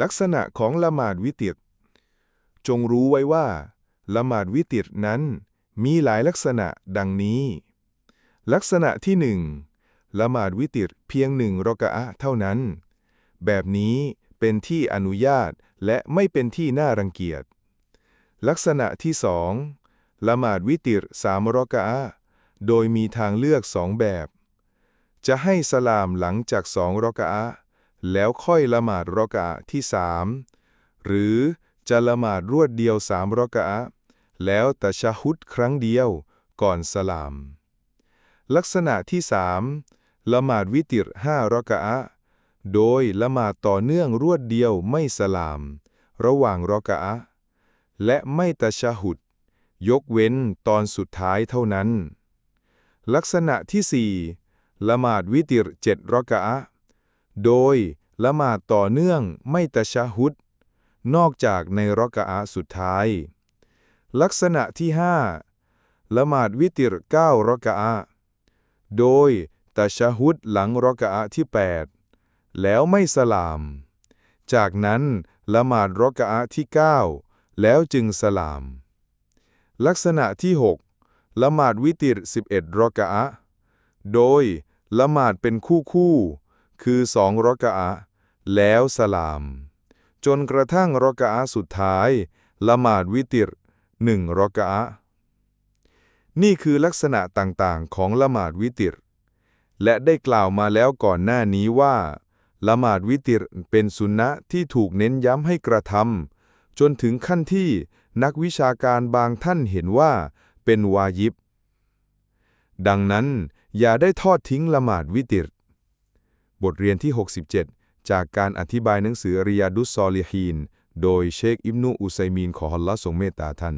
ลักษณะของละหมาดวิติรจงรู้ไว้ว่า ละหมาดวิติรนั้น มีหลายลักษณะดังนี้ ลักษณะที่หนึ่งละหมาดวิติรเพียงหนึ่งรอกะอะเท่านั้น แบบนี้เป็นที่อนุญาตและไม่เป็นที่น่ารังเกียจ ลักษณะที่สองละหมาดวิติรสามรอกะอะโดยมีทางเลือกสองแบบ จะให้สลามหลังจากสองรอกะอะ แล้วค่อยละหมาดรอกะะที่สามหรือจะละหมาดรวดเดียวสามรอกะะแล้วตะชะฮุดครั้งเดียวก่อนสลาม ลักษณะที่สามละหมาดวิติรห้ารอกะะโดยละหมาดต่อเนื่องรวดเดียวไม่สลาม ระหว่างรอกะะและไม่ตะชะฮุด ยกเว้นตอนสุดท้ายเท่านั้น ลักษณะที่สี่ละหมาดวิติรเจ็ดรอกะะ โดยละหมาดต่อเนื่องไม่ตะชะฮุด นอกจากในรอกะอะสุดท้าย ลักษณะที่ห้าละหมาดวิติรเก้ารอกะอะโดยตะชะฮุดหลังรอกะอะที่แปดแล้วไม่สลาม จากนั้นละหมาดรอกะอะที่เก้าแล้วจึงสลาม ลักษณะที่หกละหมาดวิติร11รอกะอะโดยละหมาดเป็นคู่คู่ คือสองรอกะอะแล้วสลาม จนกระทั่งรอกะอะสุดท้าย ละหมาดวิติรหนึ่งรอกะอะนี่คือลักษณะต่างๆ ของละหมาดวิติรและได้กล่าวมาแล้วก่อนหน้านี้ว่า ละหมาดวิติรเป็นสุนนะที่ถูกเน้นย้ำให้กระทำจนถึงขั้นที่นักวิชาการบางท่านเห็นว่าเป็นวาญิบ ดังนั้นอย่าได้ทอดทิ้งละหมาดวิติร บทเรียนที่ 67 จากการอธิบายหนังสือริยาดุสซอลิฮีน โดยเชคอิบนุอุไซมีนขอฮัลลอฮ์ทรงเมตตาท่าน